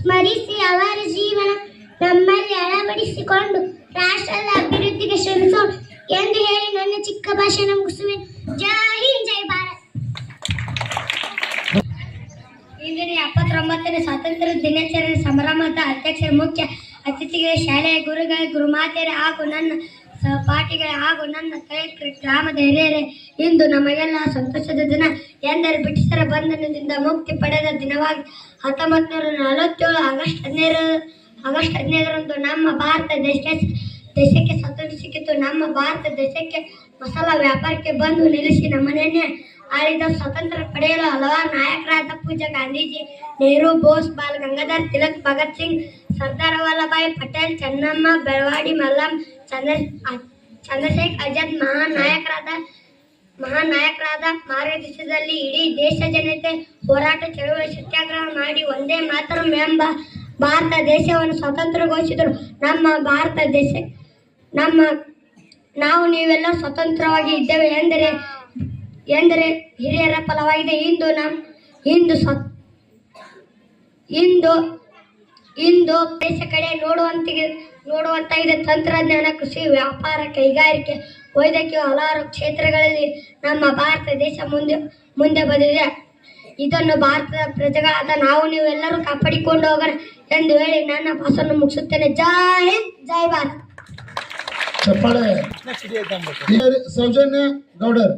ಸ್ಮರಿಸಿ ಅವರ ಜೀವನ ನಮ್ಮಲ್ಲಿ ಅಳವಡಿಸಿಕೊಂಡು ರಾಷ್ಟ್ರದ ಅಭಿವೃದ್ಧಿಗೆ ಶ್ರಮಿಸೋಣ ಎಂದು ಹೇಳಿ ನನ್ನ ಚಿಕ್ಕ ಭಾಷಣ ಮುಗಿಸುವೆ ಜೈ ಹಿಂದ್, ಜೈ ಭಾರತ್. ಇಂದಿನ ಎಪ್ಪತ್ತೊಂಬತ್ತನೇ ಸ್ವಾತಂತ್ರ್ಯ ದಿನಾಚರಣೆ ಸಂಭ್ರಮದ ಅಧ್ಯಕ್ಷರ ಮುಖ್ಯ ಅತಿಥಿಗಳ ಶಾಲೆಯ ಗುರುಗಳ, ಗುರುಮಾತೆಯರು ಹಾಗೂ ನನ್ನ ಸಹಪಾಠಿಗಳೇ ಹಾಗೂ ನನ್ನ ಕೈಕ ಗ್ರಾಮದ ಹಿರಿಯರೇ, ಇಂದು ನಮಗೆಲ್ಲ ಸಂತೋಷದ ದಿನ ಎಂದರೆ ಬ್ರಿಟಿಷರ ಬಂಧನದಿಂದ ಮುಕ್ತಿ ಪಡೆದ ದಿನವಾಗಿ ಹತ್ತೊಂಬತ್ತು ನೂರ ನಲವತ್ತೇಳು ಆಗಸ್ಟ್ ಹದಿನೈದು ಆಗಸ್ಟ್ ಹದಿನೈದರಂದು ನಮ್ಮ ಭಾರತ ದೇಶಕ್ಕೆ ದೇಶಕ್ಕೆ ಸ್ವಾತಂತ್ರ್ಯ ಸಿಕ್ಕಿತು. ನಮ್ಮ ಭಾರತ ದೇಶಕ್ಕೆ ಮಸಾಲ ವ್ಯಾಪಾರಕ್ಕೆ ಬಂದು ನಿಲ್ಲಿಸಿ ನಮ್ಮನ್ನೇ ಆಳಿದ ಸ್ವಾತಂತ್ರ್ಯ ಪಡೆಯಲು ಹಲವಾರು ನಾಯಕರಾದ ಪೂಜಾ ಗಾಂಧೀಜಿ, ನೆಹರು, ಬೋಸ್ ಬಾಲ್ ಗಂಗಾಧರ್ ತಿಲಕ್, ಭಗತ್ ಸಿಂಗ್, ಸರ್ದಾರ್ ವಲ್ಲಭಾಯ್ ಪಟೇಲ್, ಚೆನ್ನಮ್ಮ, ಬೆಳವಾಡಿ ಮಲ್ಲಂ ಚಂದ್ರ ಚಂದ್ರಶೇಖರ್ ಆಜಾದ್ ಮಹಾನ್ ನಾಯಕರಾದ ಮಹಾನ್ ನಾಯಕರಾದ ಮಾರ್ಗದರ್ಶನದಲ್ಲಿ ಇಡೀ ದೇಶ ಜನತೆ ಹೋರಾಟ, ಚಳುವಳಿ, ಸತ್ಯಾಗ್ರಹ ಮಾಡಿ ಒಂದೇ ಮಾತರಂ ಎಂಬ ಭಾರತ ದೇಶವನ್ನು ಸ್ವತಂತ್ರಗೊಳಿಸಿದರು. ನಮ್ಮ ಭಾರತ ದೇಶ ನಮ್ಮ ನಾವು ನೀವೆಲ್ಲ ಸ್ವತಂತ್ರವಾಗಿ ಇದ್ದೇವೆ ಎಂದರೆ ಎಂದರೆ ಹಿರಿಯರ ಫಲವಾಗಿದೆ. ಇಂದು ನಮ್ಮ ಇಂದು ಸ್ವ ಇಂದು ಇಂದು ದೇಶ ಕಡೆ ನೋಡುವಂತಿಗೆ ನೋಡುವಂತಾಗಿದೆ ತಂತ್ರಜ್ಞಾನ ಕೃಷಿ ವ್ಯಾಪಾರ ಕೈಗಾರಿಕೆ ವೈದ್ಯಕೀಯ ಹಲವಾರು ಕ್ಷೇತ್ರಗಳಲ್ಲಿ ನಮ್ಮ ಭಾರತ ದೇಶ ಮುಂದೆ ಮುಂದೆ ಬಂದಿದೆ. ಇದನ್ನು ಭಾರತದ ಪ್ರಜೆಗಳಾದ ನಾವು ನೀವೆಲ್ಲರೂ ಕಾಪಾಡಿಕೊಂಡು ಹೋಗೋಣ ಎಂದು ಹೇಳಿ ನನ್ನ ಭಾಷಣ ಮುಗಿಸುತ್ತೇನೆ. ಜೈ ಹಿಂದ್ ಜೈ ಭಾರತ್. ಚಪ್ಪಾಳೆ. ಸೌಜನ್ಯ ಗೌಡರ್.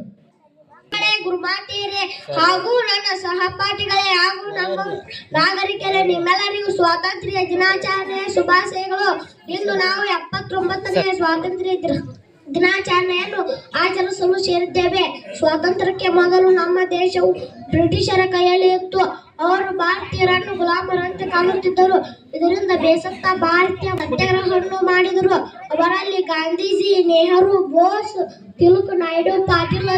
ಗುರುಮಾತೆಯರೇ ಹಾಗೂ ನನ್ನ ಸಹಪಾಠಿಗಳೇ ಹಾಗೂ ನಮ್ಮ ನಾಗರಿಕರೇ ನಿಮ್ಮೆಲ್ಲರಿಗೂ ಸ್ವಾತಂತ್ರ್ಯ ದಿನಾಚರಣೆಯ ಶುಭಾಶಯಗಳು. ಇಂದು ನಾವು ಎಪ್ಪತ್ತೊಂಬತ್ತನೇ ಸ್ವಾತಂತ್ರ್ಯ ದಿನ- ದಿನಾಚರಣೆಯನ್ನು ಆಚರಿಸಲು ಸೇರಿದ್ದೇವೆ. ಸ್ವಾತಂತ್ರ್ಯಕ್ಕೆ ಮೊದಲು ನಮ್ಮ ದೇಶವು ಬ್ರಿಟಿಷರ ಕೈಯಲ್ಲಿ ಇತ್ತು ಅವರು ಭಾರತೀಯರನ್ನು ಗುಲಾಮರಂತೆ ಕಾಣುತ್ತಿದ್ದರು. ಇದರಿಂದ ಬೇಸತ್ತ ಭಾರತೀಯ ಸತ್ಯಾಗ್ರಹವನ್ನು ಮಾಡಿದರು. ಅವರಲ್ಲಿ ಗಾಂಧೀಜಿ, ನೆಹರು, ಬೋಸ್ ತಿಲಕ್ ನಾಯ್ಡು, ಪಾಟೀಲ್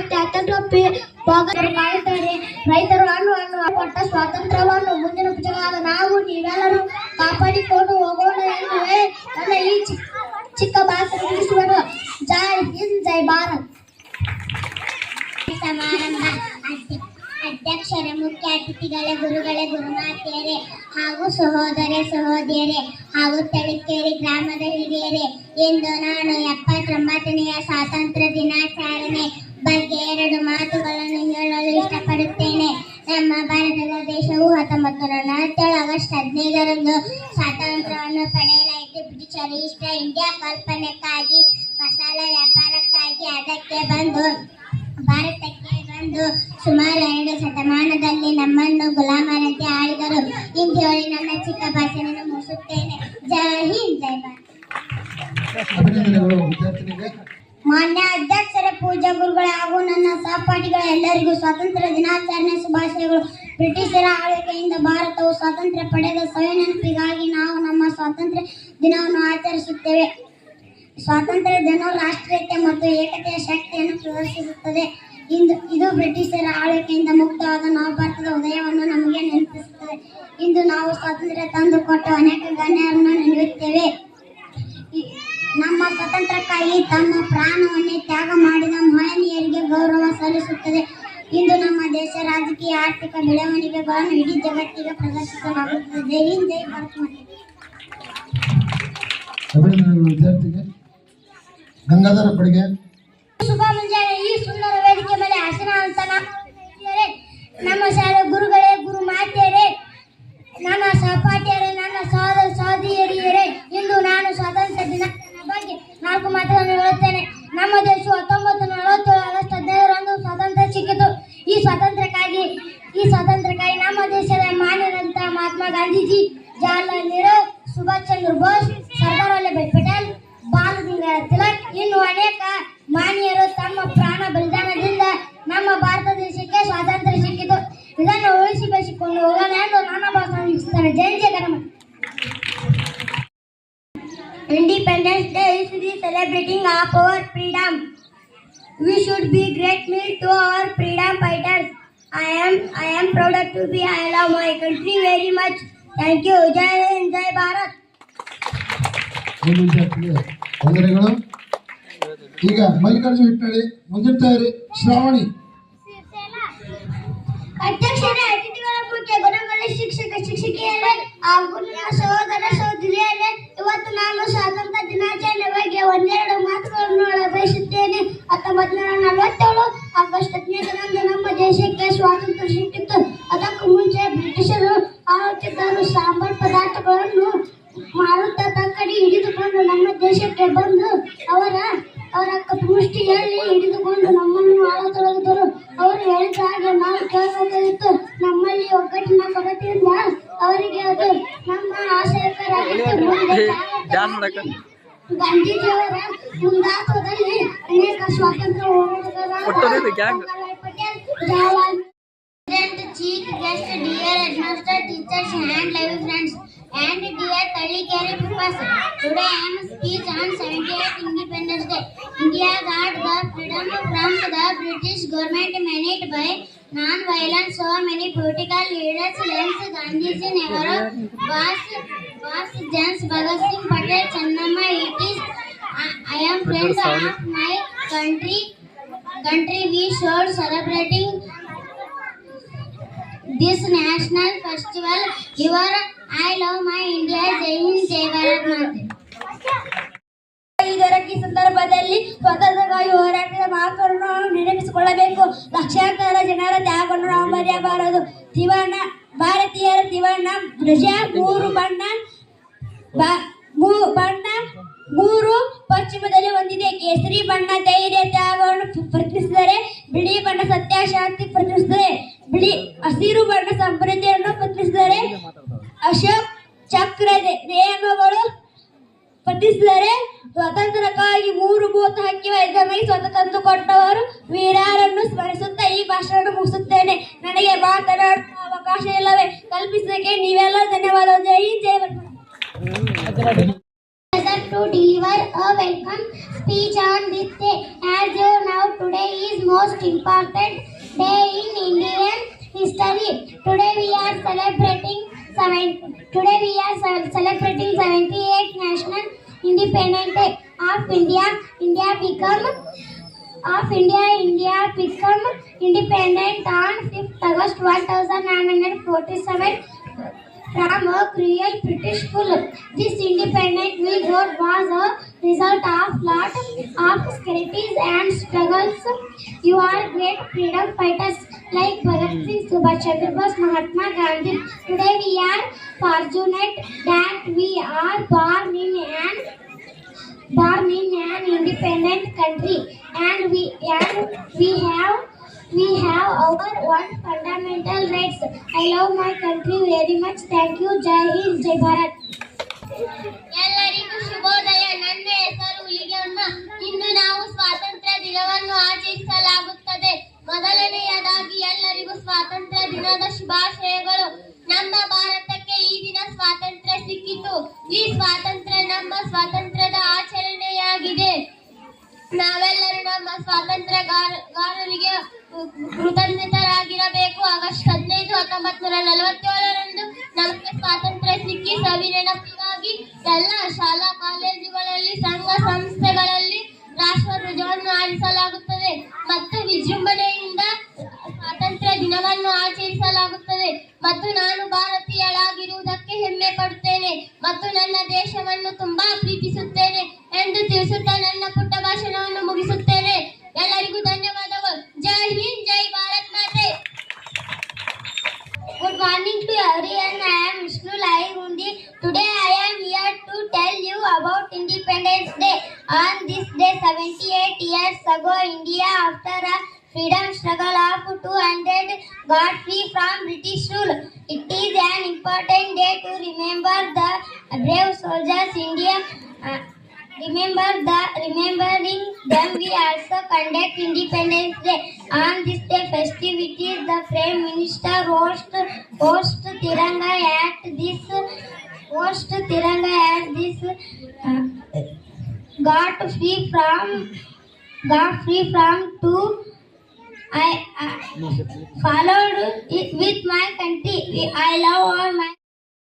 ಭಗತ್ ಕಾಯ್ತಾರೆ ರೈತರು ಹಣ್ಣು ಹಣ್ಣು ಕೊಟ್ಟ ಸ್ವಾತಂತ್ರ್ಯವನ್ನು ಮುಂದಿನ ಪುಸ್ತಕವಾದ ನಾವು ನೀವೆಲ್ಲರೂ ಕಾಪಾಡಿಕೊಂಡು ಹೋಗೋಣ ಎಂದು ನನ್ನ ಈ ಚಿಕ್ಕ ಭಾಷೆ ಮುಗಿಸುವರು ಜೈ ಹಿಂದ್, ಜೈ ಭಾರತ್. ಸಮಾರಂಭ ಅಧ್ಯಕ್ಷರೇ, ಮುಖ್ಯ ಅತಿಥಿಗಳೇ, ಗುರುಗಳೇ ಗುರುಮಾತೆಯರೇ ಹಾಗೂ ಸಹೋದರ ಸಹೋದರಿಯರೇ ಹಾಗೂ ತಳಿಕೇರಿ ಗ್ರಾಮದ ಹಿರಿಯರೇ, ಇಂದು ನಾನು ಎಪ್ಪತ್ತೊಂಬತ್ತನೆಯ ಸ್ವಾತಂತ್ರ್ಯ ದಿನಾಚರಣೆ ಬಗ್ಗೆ ಎರಡು ಮಾತುಗಳನ್ನು ಹೇಳಲು ಇಷ್ಟಪಡುತ್ತೇನೆ. ನಮ್ಮ ಭಾರತದ ದೇಶವು ಹತ್ತೊಂಬತ್ತು ನೂರ ನಲವತ್ತೇಳು ಆಗಸ್ಟ್ ಹದಿನೈದರಂದು ಸ್ವಾತಂತ್ರ್ಯವನ್ನು ಪಡೆಯಲಾಯಿತು. ಬ್ರಿಟಿಷರು ಈಸ್ಟ್ ಇಂಡಿಯಾ ಕಲ್ಪನೆಕ್ಕಾಗಿ ಜೈ ಹಿಂದ್, ಜೈ ಮಾನ್ಯ ಅಧ್ಯಕ್ಷರ ಪೂಜಾ ಗುರುಗಳೇ ಹಾಗೂ ನನ್ನ ಸಹಪಾಠಿಗಳ, ಎಲ್ಲರಿಗೂ ಸ್ವಾತಂತ್ರ್ಯ ದಿನಾಚರಣೆ ಶುಭಾಶಯಗಳು. ಬ್ರಿಟಿಷರ ಆಳ್ವಿಕೆಯಿಂದ ಭಾರತವು ಸ್ವಾತಂತ್ರ್ಯ ಪಡೆದ ಸವಿನೆನಪಿಗಾಗಿ ನಾವು ನಮ್ಮ ಸ್ವಾತಂತ್ರ್ಯ ದಿನವನ್ನು ಆಚರಿಸುತ್ತೇವೆ. ಸ್ವಾತಂತ್ರ್ಯ ದಿನವು ರಾಷ್ಟ್ರೀಯತೆ ಮತ್ತು ಏಕತೆಯ ಶಕ್ತಿಯನ್ನು ಪ್ರದರ್ಶಿಸುತ್ತದೆ. ಇಂದು ಇದು ಬ್ರಿಟಿಷರ ಆಳ್ವಿಕೆಯಿಂದ ಮುಕ್ತವಾದ ನವಭಾರತದ ಉದಯವನ್ನು ನಮಗೆ ನೆನಪಿಸುತ್ತದೆ. ಇಂದು ನಾವು ಸ್ವಾತಂತ್ರ್ಯ ತಂದುಕೊಟ್ಟು ಅನೇಕ ಗಣ್ಯರನ್ನು ನೆನೆಯುತ್ತೇವೆ. ನಮ್ಮ ಸ್ವತಂತ್ರಕ್ಕಾಗಿ ತಮ್ಮ ಪ್ರಾಣವನ್ನೇ ತ್ಯಾಗ ಮಾಡಿದ ಮಹನೀಯರಿಗೆ ಗೌರವ ಸಲ್ಲಿಸುತ್ತದೆ. ಇಂದು ನಮ್ಮ ದೇಶ ರಾಜಕೀಯ ಆರ್ಥಿಕ ಬೆಳವಣಿಗೆಗಳನ್ನು ಇಡೀ ಜಗತ್ತಿಗೆ ಪ್ರದರ್ಶಿಸಲಾಗುತ್ತದೆ ಜೈ ಹಿಂದ್ ಜೈ ಭಾರತ್ ವಿದ್ಯಾರ್ಥಿಗೆ ಗಂಗಾಧರ ಪಡಿಗೆ ಶುಭ ಮುಂಜಾನೆ. ಅಂತ ನಮ್ಮ ಶಾಲೆ ಗುರುಗಳೇ, ಗುರು ಮಾತೆಯರೇ ನನ್ನ ಸಹಪಾಠಿಯರೇ, ನನ್ನ ಸಹೋದರ ಸಹೋದರಿಯರೇ ಇಂದು ನಾನು ಸ್ವಾತಂತ್ರ್ಯ ದಿನ ಬಗ್ಗೆ ನಾಲ್ಕು ಮಾತುಗಳನ್ನು ಹೇಳುತ್ತೇನೆ. ನಮ್ಮ ದೇಶವು ಹತ್ತೊಂಬತ್ತು ನಲವತ್ತೇಳು ಆಗಸ್ಟ್ ಹದಿನೈದರಂದು ಸ್ವಾತಂತ್ರ್ಯ ಸಿಕ್ಕಿತು. ಈ ಸ್ವಾತಂತ್ರ್ಯಕ್ಕಾಗಿ ಈ ಸ್ವಾತಂತ್ರ್ಯಕ್ಕಾಗಿ ನಮ್ಮ ದೇಶದ ಮಾನ್ಯರಂತ ಮಹಾತ್ಮ ಗಾಂಧೀಜಿ ಜವಾಹರ್ಲಾಲ್ ನೆಹರು ಸುಭಾಷ್ ಚಂದ್ರ ಬೋಸ್, ಸರ್ದಾರ್ ವಲ್ಲಭಾಯ್ ಪಟೇಲ್ ಬಾಲ ಗಂಗಾಧರ ತಿಲಕ್, ಇನ್ನು ಅನೇಕ ಮಾನ್ಯರು We should be grateful to our freedom fighters. I am I am proud to be I love my country very much. Thank you. Jai Hind, Jai Bharat. ಏನು ವಿದ್ಯಾರ್ಥಿಗೆ ವಂದನೆಗಳು ಈಗ ಮಲ್ಲಿಕಾರ್ಜುನ ಹಿಟ್ನಳ್ಳಿ ಮುಂದಿನ ತಯಾರಿ ಶ್ರಾವಣಿ ಅಧ್ಯಕ್ಷರೇ ಅತಿಥಿಗಳ ಮುಖ್ಯ ಗುರುಗಳ ಶಿಕ್ಷಕ ಶಿಕ್ಷಕಿಯರೇ ಹಾಗೂ ನನ್ನ ಸಹೋದರ ಸಹೋದರಿಯರೇ ಇವತ್ತು ನಾನು ಸ್ವಾತಂತ್ರ್ಯ ದಿನಾಚರಣೆ ಬಗ್ಗೆ ಒಂದೆರಡು ಮಾತುಗಳನ್ನು ಬಯಸುತ್ತೇನೆ ಹತ್ತೊಂಬತ್ತು ನೂರ ನಲವತ್ತೇಳು ದಿನದಂದು ನಮ್ಮ ದೇಶಕ್ಕೆ ಸ್ವಾತಂತ್ರ್ಯ ಸಿಕ್ಕಿತ್ತು. ಅದಕ್ಕೂ ಮುಂಚೆ ಬ್ರಿಟಿಷರು ಆಳುತ್ತಿದ್ದರು ಸಾಂಬಾರ್ ಪದಾರ್ಥಗಳನ್ನು ಮಾರುತ್ತಾ ತಕ್ಕಡಿ ಹಿಡಿದುಕೊಂಡು ನಮ್ಮ ದೇಶಕ್ಕೆ ಬಂದು ಅವರ ಅವರ ಮುಷ್ಟಿಯಲ್ಲಿ ಹಿಡಿದುಕೊಂಡು ನಮ್ಮನ್ನು ಆಳತೊಡಗಿದರು ಅವರು ಹೇಳಿದ ಹಾಗೆ ನಾವು ಕೇಳಬೇಕಾಗಿತ್ತು. ನಮ್ಮಲ್ಲಿ ಒಗ್ಗಟ್ಟಿನ ಕೊರತೆಯಿಂದ ಅವರಿಗೆ ಅದು ನಮ್ಮ ಆಶಯಕರಾಗಿತ್ತು ಗಾಂಧೀಜಿಯವರ ಮುಂದಾತ್ವದಲ್ಲಿ ಅನೇಕ ಸ್ವಾತಂತ್ರ್ಯ ಒಟ್ಟೊಂದಿದೆ President, Chief Guest, dear Headmaster, teachers, and live friends, and dear Talikere pupils. Today I am speech on 78th Independence Day. India got the freedom from the British government managed by non-violence. So many political leaders, Lance Gandhiji, Nehru, Bas, Bas, James Bhagat Singh Patel, Channamma. It is I, I am friends of my country. Country we should celebrating this national festival. Your I love my India. Jai Hind, Jai Bharat Mata. ಈ ಸಂದರ್ಭದಲ್ಲಿ ಸ್ವಾತಂತ್ರ್ಯಕ್ಕಾಗಿ ಹೋರಾಟದ ಮಹತ್ವವನ್ನು ನೆನಪಿಸಿಕೊಳ್ಳಬೇಕು ಲಕ್ಷಾಂತರ ಜನರ ತ್ಯಾಗವನ್ನು ನಾವು ಮರೆಯಬಾರದು ತಿವಣ್ಣ ಭಾರತೀಯರ ತಿವಣ್ಣ ಧ್ವಜ ಮೂರು ಬಣ್ಣ ಬಣ್ಣ ಮೂರು ಪಶ್ಚಿಮದಲ್ಲಿ ಹೊಂದಿದೆ ಕೇಸರಿ ಬಣ್ಣ ಧೈರ್ಯ ತ್ಯಾಗವನ್ನು ಪ್ರ- ಪ್ರತಿನಿಧಿಸಿದರೆ ಬಿಳಿ ಬಣ್ಣ ಸತ್ಯ ಶಾಂತಿ ಪ್ರತಿನಿಧಿಸಿದರೆ ಬಿಳಿ ಹಸಿರು ಬಣ್ಣ ಸಮೃದ್ಧಿಯನ್ನು ಪ್ರತಿನಿಧಿಸಿದರೆ ಅಶೋಕ್ ಚಕ್ರ ನಿಯಮಗಳು ರೇಖೆಗಳು ಸ್ವತಂತ್ರಕ್ಕಾಗಿ ಮೂರು ಭೂತ ಹಕ್ಕಿ ವೈದ್ಯಮಿ ಸ್ವಾತಂತ್ರ್ಯ ತಂದು ಕೊಟ್ಟವರು ವೀರರನ್ನು ಸ್ಮರಿಸುತ್ತಾ ಈ ಭಾಷೆಯನ್ನು ಮುಗಿಸುತ್ತೇನೆ. ನನಗೆ ಮಾತನಾಡುವ ಅವಕಾಶ ಇಲ್ಲವೇ. ಕಲ್ಪಿಸಕ್ಕೆ ನೀವೆಲ್ಲ ಧನ್ಯವಾದ ಜೈ ಹಿಂದ್, ಜೈ Bharat pleasure to deliver a welcome speech on this day. As you know, today is most important day in Indian history. Today we are celebrating seven. Today we are celebrating 78th National Independence Day of India. India become of India. India become independent on 5th August 1947 from a cruel British rule. This independent got was a result of lot of sacrifices and struggles. You are great freedom fighters like Bhagat Singh, Subhash Chandra Bose, Mahatma Gandhi. Today we are fortunate that we are born in an born in an independent country and we and we have we have our own fundamental rights. I love my country very much. Thank you. Jai Hind, Jai Bharat. ಎಲ್ಲರಿಗೂ ಶುಭೋದಯ ನನ್ನ ಹೆಸರು ಹುಲಿಗೆಮ್ಮ ಇಂದು ನಾವು ಸ್ವಾತಂತ್ರ್ಯ ದಿನವನ್ನು ಆಚರಿಸಲಾಗುತ್ತದೆ ಮೊದಲನೆಯದಾಗಿ ಎಲ್ಲರಿಗೂ ಸ್ವಾತಂತ್ರ್ಯ ದಿನದ ಶುಭಾಶಯಗಳು ನಮ್ಮ ಭಾರತಕ್ಕೆ ಈ ದಿನ ಸ್ವಾತಂತ್ರ್ಯ ಸಿಕ್ಕಿತು ಈ ಸ್ವಾತಂತ್ರ್ಯ ನಮ್ಮ ಆಚರಣೆಯಾಗಿದೆ ನಾವೆಲ್ಲರೂ ನಮ್ಮ ಸ್ವಾತಂತ್ರ್ಯಗಾರರಿಗೆ ಕೃತಜ್ಞತರಾಗಿರಬೇಕು. ಆಗಸ್ಟ್ ಹದಿನೈದು ಹತ್ತೊಂಬತ್ತು ನೂರ ನಲವತ್ತೇಳರಂದು ನಮಗೆ ಸ್ವಾತಂತ್ರ್ಯ ಸಿಕ್ಕಿ ಸವಿ ನೆನಪಿಗಾಗಿ ಎಲ್ಲ ಶಾಲಾ ಕಾಲೇಜುಗಳಲ್ಲಿ, ಸಂಘ ಸಂಸ್ಥೆಗಳಲ್ಲಿ ರಾಷ್ಟ್ರಧ್ವಜವನ್ನು ಆರಿಸಲಾಗುತ್ತದೆ ಮತ್ತು ವಿಜೃಂಭಣೆಯಿಂದ ಸ್ವಾತಂತ್ರ್ಯ ದಿನವನ್ನು ಆಚರಿಸಲಾಗುತ್ತದೆ. ಮತ್ತು ನಾನು ಭಾರತೀಯಳಾಗಿರುವುದಕ್ಕೆ ಹೆಮ್ಮೆ ಪಡುತ್ತೇನೆ. ಮತ್ತು ನನ್ನ ದೇಶವನ್ನು ತುಂಬಾ ಪ್ರೀತಿಸುತ್ತೇನೆ ಎಂದು ತಿಳಿಸುತ್ತಾ ನನ್ನ On this day, 78 years ago, India, after a freedom struggle of 200, got free from British rule. It is an important day to remember the brave soldiers. India. Uh, Remember the remembering them we also conduct Independence Day. On this day festivities, the Prime Minister host host Tiranga free from got free from To I, I followed it with my country. I love all my.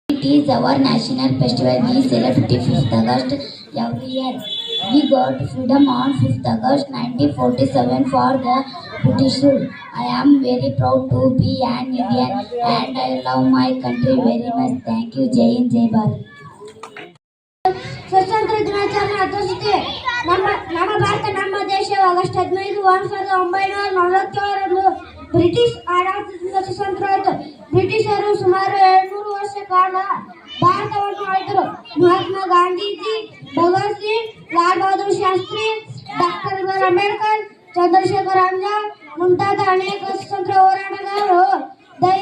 It is our national festival. We celebrate 5th August every year. We got freedom on 5th August 1947 for the British rule. I am very proud to be an Indian and I love my country very much. Thank you. Jai Jai Bharat. ದೇಶ August ಹದಿನೈದು ಒಂದ್ ಸಾವಿರದ ಒಂಬೈನೂರ ನಲವತ್ತೇಳರಂದು British ಆಡಳಿತದಿಂದ ಸ್ವತಂತ್ರ ಆಯಿತು ಬ್ರಿಟಿಷರು ಸುಮಾರು ಏಳ್ನೂರು ವರ್ಷ ಕಾಲ ಭಾರತವನ್ನು ಆಳಿದರು Mahatma Gandhiji Bhagat Singh Lal Bahadur Shastri doctor B R Ambedkar Chandrashekhar Azad ಮುಂತಾದ ಅನೇಕ ಸ್ವತಂತ್ರ ಹೋರಾಟಗಾರರು ದೈ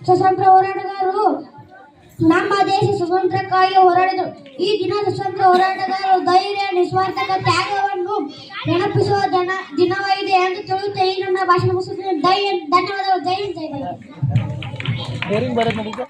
ಸ್ವತಂತ್ರ ಹೋರಾಟಗಾರರು ನಮ್ಮ ದೇಶ ಸ್ವತಂತ್ರಕ್ಕಾಗಿ ಹೋರಾಡಿದರು. ಈ ದಿನ ಸ್ವತಂತ್ರ ಹೋರಾಟಗಾರರು ಧೈರ್ಯ, ನಿಸ್ವಾರ್ಥಕ ತ್ಯಾಗವನ್ನು ನೆನಪಿಸುವ ಜನ ದಿನವಾಗಿದೆ ಎಂದು ತಿಳಿಯುತ್ತೆ. ಈ ನನ್ನ ಭಾಷಣ ಮುಗಿಸುತ್ತೇನೆ. ಧನ್ಯವಾದಗಳು. ಜೈ ಜೈ